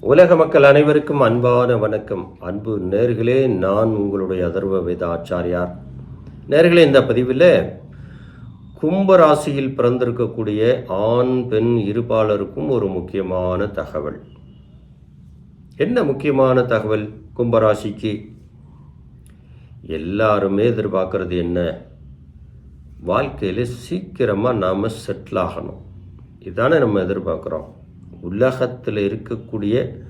உலக மக்கள் அனைவருக்கும் அன்பான வணக்கம். அன்பு நேர்களே நான் உங்களுடைய அதர்வ வேத ஆச்சாரியார். நேர்களே இந்த பதிவில் கும்பராசியில் பிறந்திருக்கக்கூடிய ஆண் பெண் இருபாலருக்கும் ஒரு முக்கியமான தகவல். என்ன முக்கியமான தகவல் கும்பராசிக்கு? எல்லாருமே எதிர்பார்க்கறது என்ன? வாழ்க்கையில் சீக்கிரமாக நாம் செட்டில் ஆகணும். இதானே நம்ம எதிர்பார்க்குறோம். உலகத்தில் இருக்கக்கூடிய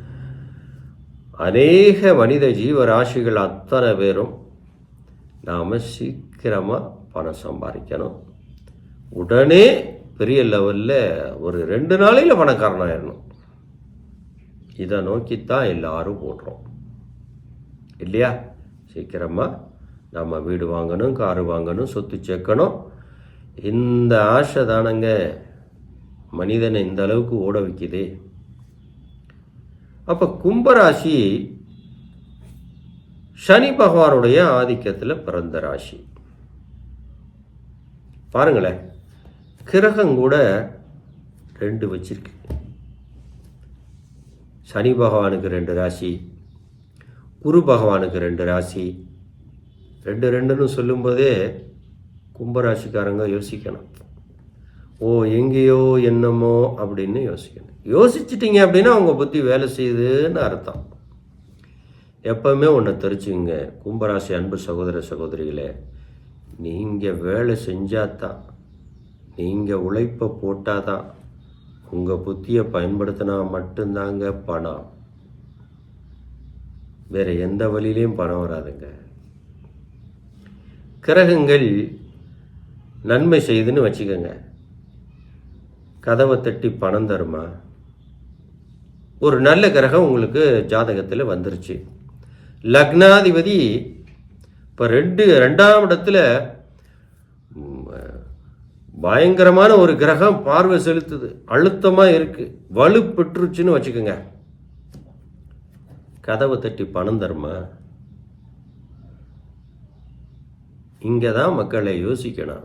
அநேக மனித ஜீவராசிகள் அத்தனை பேரும் நாம் சீக்கிரமாக பணம் சம்பாதிக்கணும் உடனே பெரிய லெவலில் ஒரு ரெண்டு நாளையில் பணக்காரனாயிடணும் இதை நோக்கித்தான் எல்லாரும் போடுறோம் இல்லையா? சீக்கிரமாக நம்ம வீடு வாங்கணும் காரு வாங்கணும் சொத்து சேர்க்கணும். இந்த ஆசை தானங்க. மனிதனை இந்த அளவுக்கு ஓட வைக்குதே. அப்போ கும்பராசி சனி பகவானுடைய ஆதிக்கத்தில் பிறந்த ராசி. பாருங்களேன் கிரகம் கூட ரெண்டு வச்சிருக்கு. சனி பகவானுக்கு ரெண்டு ராசி குரு பகவானுக்கு ரெண்டு ராசி. ரெண்டு ரெண்டுன்னு சொல்லும்போதே கும்பராசிக்காரங்க யோசிக்கணும். ஓ எங்கேயோ என்னமோ அப்படின்னு யோசிக்கணும். யோசிச்சிட்டிங்க அப்படின்னா அவங்க புத்தி வேலை செய்யுதுன்னு அர்த்தம். எப்பவுமே ஒன்று தெரிச்சுங்க கும்பராசி அன்பு சகோதர சகோதரிகளே நீங்கள் வேலை செஞ்சால் தான் நீங்கள் உழைப்பை போட்டால் தான் உங்கள் புத்தியை பயன்படுத்தினா மட்டும்தாங்க பணம். வேறு எந்த வழியிலையும் பணம் வராதுங்க. கிரகங்கள் நன்மை செய்துன்னு வச்சுக்கோங்க. கதவை தட்டி பணம் தருமா? ஒரு நல்ல கிரகம் உங்களுக்கு ஜாதகத்தில் வந்துருச்சு. லக்னாதிபதி இப்போ ரெண்டு ரெண்டாம் இடத்துல பயங்கரமான ஒரு கிரகம் பார்வை செலுத்துது. அழுத்தமாக இருக்குது வலு பெற்றுச்சுன்னு வச்சுக்கோங்க. கதவை தட்டி பணம் தருமா? இங்கே தான் மக்களை யோசிக்கணும்.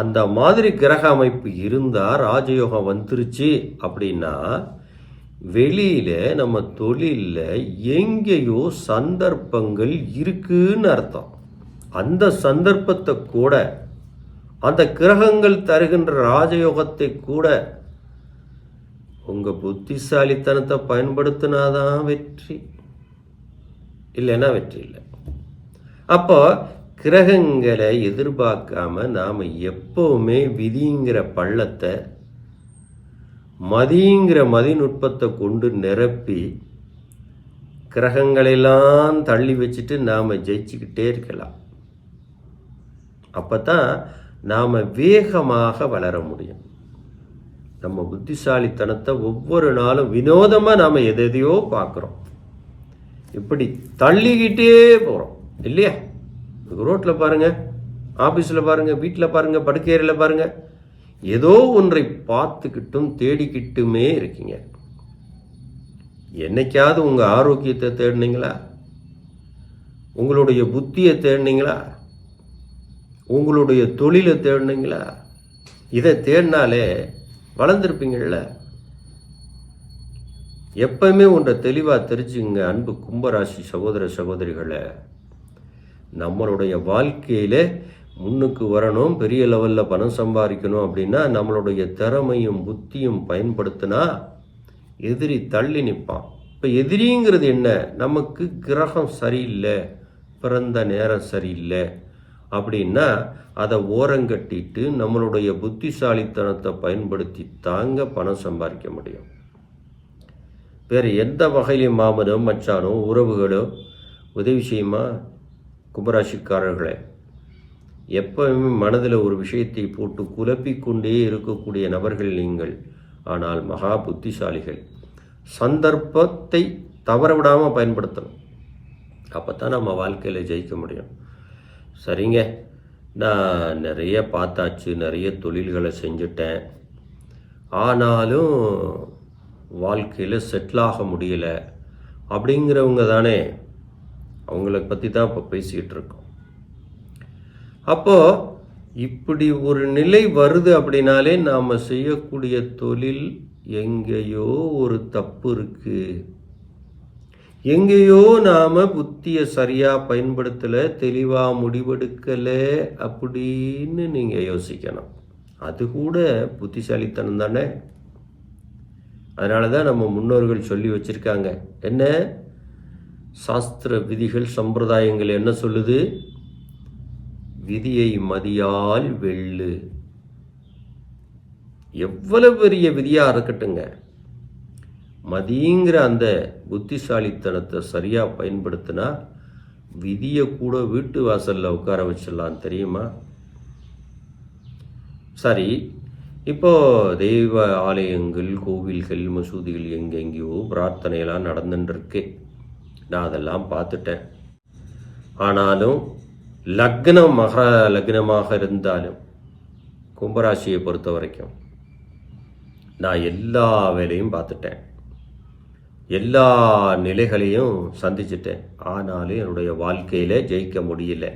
அந்த மாதிரி கிரக அமைப்பு இருந்தால் ராஜயோகம் வந்துருச்சு அப்படின்னா வெளியில் நம்ம தொழிலில் எங்கேயோ சந்தர்ப்பங்கள் இருக்குன்னு அர்த்தம். அந்த சந்தர்ப்பத்தை கூட அந்த கிரகங்கள் தருகின்ற ராஜயோகத்தை கூட உங்கள் புத்திசாலித்தனத்தை பயன்படுத்தினாதான் வெற்றி. இல்லைன்னா வெற்றி இல்லை. அப்போ கிரகங்களை எதிர்பார்க்காம நாம் எப்போவுமே விதிங்கிற பள்ளத்தை மதிங்கிற மதிநுட்பத்தை கொண்டு நிரப்பி கிரகங்களெல்லாம் தள்ளி வச்சுட்டு நாம் ஜெயிச்சுக்கிட்டே இருக்கலாம். அப்போ தான் நாம் வேகமாக வளர முடியும். நம்ம புத்திசாலித்தனத்தை ஒவ்வொரு நாளும் வினோதமாக நாம் எதையோ பார்க்குறோம். இப்படி தள்ளிக்கிட்டே போகிறோம் இல்லையா? ரோட்டில் பாருங்கள் ஆஃபீஸில் பாருங்கள் வீட்டில் பாருங்கள் படுக்கையறையில் பாருங்கள் ஏதோ ஒன்றை பார்த்துக்கிட்டும் தேடிக்கிட்டுமே இருக்கீங்க. என்னைக்காவது உங்கள் ஆரோக்கியத்தை தேடினீங்களா? உங்களுடைய புத்தியை தேடினீங்களா? உங்களுடைய தொழிலை தேடினீங்களா? இதை தேடினாலே வளர்ந்துருப்பீங்கள்ல. எப்பவுமே ஒன்றை தெளிவாக தெரிஞ்சுங்க அன்பு கும்பராசி சகோதர சகோதரிகளை. நம்மளுடைய வாழ்க்கையில் முன்னுக்கு வரணும் பெரிய லெவலில் பணம் சம்பாதிக்கணும் அப்படின்னா நம்மளுடைய திறமையும் புத்தியும் பயன்படுத்தினா எதிரி தள்ளி நிற்பான் இப்போ எதிரிங்கிறது என்ன? நமக்கு கிரகம் சரியில்லை பிறந்த நேரம் சரியில்லை அப்படின்னா அதை ஓரங்கட்டிட்டு நம்மளுடைய புத்திசாலித்தனத்தை பயன்படுத்தி தாங்க பணம் சம்பாதிக்க முடியும். வேறு எந்த வகையிலும் மாமனோ மச்சானோ உறவுகளோ உதவி செய்யுமா? கும்பராசிக்காரர்களே எப்பவுமே மனதில் ஒரு விஷயத்தை போட்டு குழப்பிக்கொண்டே இருக்கக்கூடிய நபர்கள் நீங்கள். ஆனால் மகா புத்திசாலிகள். சந்தர்ப்பத்தை தவற விடாமல் பயன்படுத்தணும். அப்போ தான் நம்ம வாழ்க்கையில் ஜெயிக்க முடியும். சரிங்க. நான் நிறைய பார்த்தாச்சு நிறைய தொழில்களை செஞ்சுட்டேன். ஆனாலும் வாழ்க்கையில் செட்டில் ஆக முடியல. அப்படிங்கிறவங்க தானே அவங்கள பற்றி தான் இப்போ பேசிக்கிட்டு இருக்கோம். அப்போது இப்படி ஒரு நிலை வருது அப்படின்னாலே நாம் செய்யக்கூடிய தொழில் எங்கேயோ ஒரு தப்பு இருக்குது எங்கேயோ நாம் புத்தியை சரியாக பயன்படுத்தலை தெளிவாக முடிவெடுக்கலை அப்படின்னு நீங்கள் யோசிக்கணும். அது கூட புத்திசாலித்தனம் தானே. அதனால தான் நம்ம முன்னோர்கள் சொல்லி வச்சிருக்காங்க. என்ன? சாஸ்திர விதிகள் சம்பிரதாயங்கள் என்ன சொல்லுது? விதியை மதியால் வெள்ளு எவ்வளவு பெரிய விதியாக இருக்கட்டுங்க மதிங்கிற அந்த புத்திசாலித்தனத்தை சரியாக பயன்படுத்தினா விதியை கூட வீட்டு வாசலில் உட்கார வச்சிடலாம் தெரியுமா? சரி இப்போ தெய்வ ஆலயங்கள் கோவில்கள் மசூதிகள் எங்கெங்கேயோ பிரார்த்தனையெல்லாம் நடந்துட்டு நான் அதெல்லாம் பார்த்துட்டேன். ஆனாலும் லக்னம் மகர லக்னமாக இருந்தாலும் கும்பராசியை பொறுத்த வரைக்கும் நான் எல்லா வேலையும் பார்த்துட்டேன். எல்லா நிலைகளையும் சந்திச்சிட்டேன். ஆனாலும் என்னுடைய வாழ்க்கையில் ஜெயிக்க முடியல.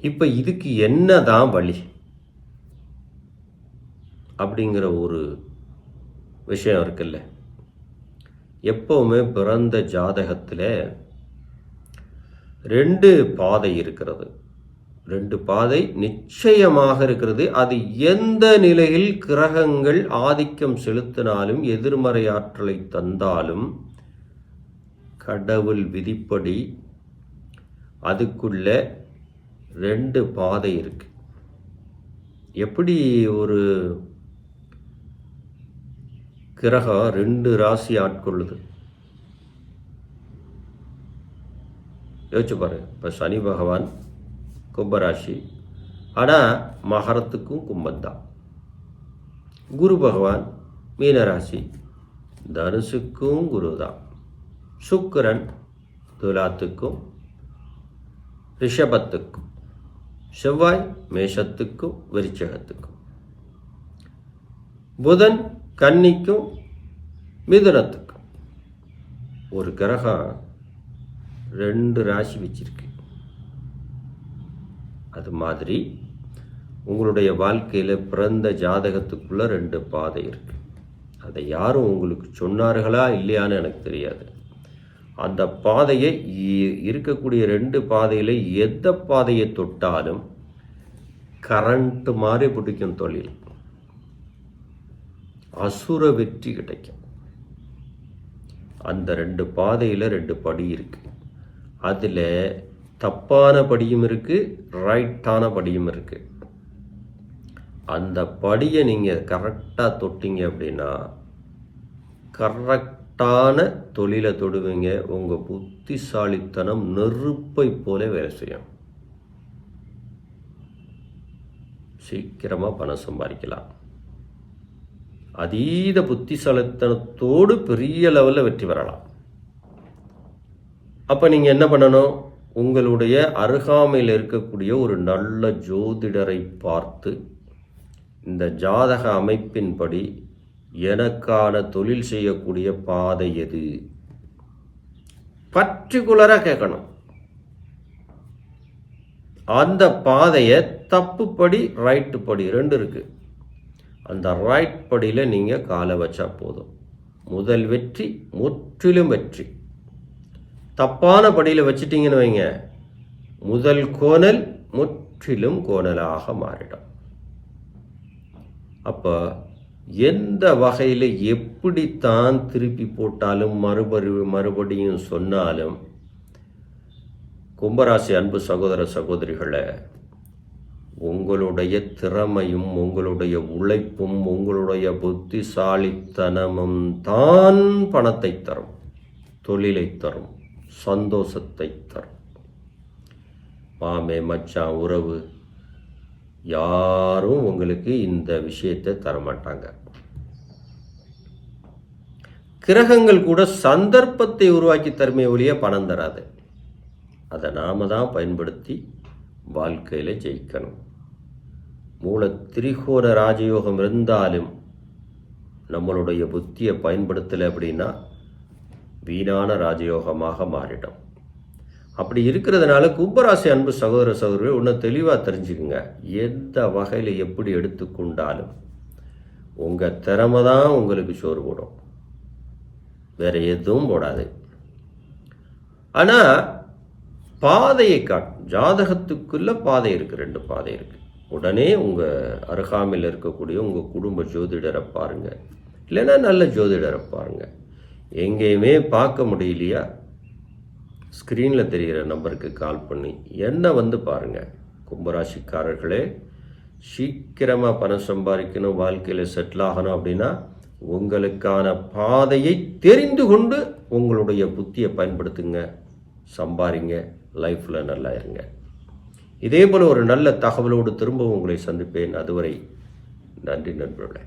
இப்போ இதுக்கு என்ன தான் வழி? அப்படிங்கிற ஒரு விஷயம் இருக்குல்ல. எப்போவுமே பிறந்த ஜாதகத்தில் ரெண்டு பாதை இருக்கிறது. ரெண்டு பாதை நிச்சயமாக இருக்கிறது. அது எந்த நிலையில் கிரகங்கள் ஆதிக்கம் செலுத்தினாலும் எதிர்மறை ஆற்றலை தந்தாலும் கடவுள் விதிப்படி அதுக்குள்ள ரெண்டு பாதை இருக்கு. எப்படி ஒரு கிரகம் ரெண்டு ராசி ஆட்கொள்ளுது. யோசிச்சு பாரு இப்போ சனி பகவான் கும்பராசி ஆனால் மகரத்துக்கும் கும்பந்தான் குரு பகவான் மீனராசி தனுசுக்கும் குரு தான் சுக்கரன் துலாத்துக்கும் ரிஷபத்துக்கும் செவ்வாய் மேஷத்துக்கும் விருச்சகத்துக்கும். புதன் கன்னிக்கும் மிதுனத்துக்கும். ஒரு கிரகம் ரெண்டு ராசி வச்சிருக்கு. அது மாதிரி உங்களுடைய வாழ்க்கையில் பிறந்த ஜாதகத்துக்குள்ள ரெண்டு பாதை இருக்கு. அதை யாரும் உங்களுக்கு சொன்னார்களா இல்லையான்னு எனக்கு தெரியாது. அந்த பாதையை இருக்கக்கூடிய ரெண்டு பாதையில் எந்த பாதையை தொட்டாலும் கரண்ட்டு மாதிரி பிடிக்கும் தொழில். அசுர வெற்றி கிடைக்கும். அந்த ரெண்டு பாதையில் ரெண்டு படி இருக்குது அதில் தப்பான படியும் இருக்குது ரைட்டான படியும் இருக்குது அந்த படியை நீங்கள் கரெக்டாக தொட்டிங்க அப்படின்னா கரெக்டான தொழிலை தொடுவீங்க. உங்கள் புத்திசாலித்தனம் நெருப்பை போல வேலை செய்யும். சீக்கிரமாக பணம் சம்பாதிக்கலாம். அதீத புத்திசாலித்தனத்தோடு பெரிய லெவலில் வெற்றி பெறலாம். அப்போ நீங்கள் என்ன பண்ணணும்? உங்களுடைய அருகாமையில் இருக்கக்கூடிய ஒரு நல்ல ஜோதிடரை பார்த்து இந்த ஜாதக அமைப்பின்படி எனக்கான தொழில் செய்யக்கூடிய பாதை எது? பர்டிகுலராக கேட்கணும். அந்த பாதையை தப்பு படி ரைட்டு படி ரெண்டு இருக்குது அந்த ரைட் படியில் நீங்கள் காலை வச்சா போதும். முதல் வெற்றி முற்றிலும் வெற்றி. தப்பான படியில் வச்சிட்டிங்கன்னு வைங்க. முதல் கோணல் முற்றிலும் கோணலாக மாறிடும். அப்போ எந்த வகையில் எப்படித்தான் திருப்பி போட்டாலும் மறுபடி மறுபடியும் சொன்னாலும் கும்பராசி அன்பு சகோதர சகோதரிகளை உங்களுடைய திறமையும் உங்களுடைய உழைப்பும் உங்களுடைய புத்திசாலித்தனமும் தான் பணத்தை தரும் தொழிலை தரும் சந்தோஷத்தை தரும். மாமே மச்சான் உறவு. யாரும் உங்களுக்கு இந்த விஷயத்தை தரமாட்டாங்க. கிரகங்கள் கூட சந்தர்ப்பத்தை உருவாக்கி தருமே ஒழிய பணம் தராது. அதை நாம தான் பயன்படுத்தி வாழ்க்கையில் ஜெயிக்கணும். மூல திரிகோண ராஜயோகம் இருந்தாலும் நம்மளுடைய புத்தியை பயன்படுத்தலை அப்படின்னா வீணான ராஜயோகமாக மாறிடும். அப்படி இருக்கிறதுனால கும்பராசி அன்பு சகோதர சகோதரர்கள் ஒன்று தெளிவாக தெரிஞ்சுக்குங்க. எந்த வகையில் எப்படி எடுத்துக்கொண்டாலும் உங்கள் திறமை தான் உங்களுக்கு சோறு போடும். வேறு எதுவும் போடாது. ஆனால் பாதையை காட்டும் ஜாதகத்துக்குள்ள பாதை இருக்குது ரெண்டு பாதை இருக்குது உடனே உங்கள் அருகாமையில் இருக்கக்கூடிய உங்கள் குடும்ப ஜோதிடரை பாருங்க. இல்லைன்னா நல்ல ஜோதிடரை பாருங்க. எங்கேயுமே பார்க்க முடியலையா? ஸ்க்ரீனில் தெரிகிற நம்பருக்கு கால் பண்ணி என்ன வந்து பாருங்கள் கும்பராசிக்காரர்களே சீக்கிரமாக பணம் சம்பாதிக்கணும் வாழ்க்கையில் செட்டில் ஆகணும் அப்படின்னா உங்களுக்கான பாதையை தெரிந்து கொண்டு உங்களுடைய புத்தியை பயன்படுத்துங்க சம்பாரிங்க லைஃப்பில் நல்லா இருங்க. இதே போல் ஒரு நல்ல தகவலோடு திரும்ப உங்களை சந்திப்பேன். அதுவரை நன்றி நண்பர்களே.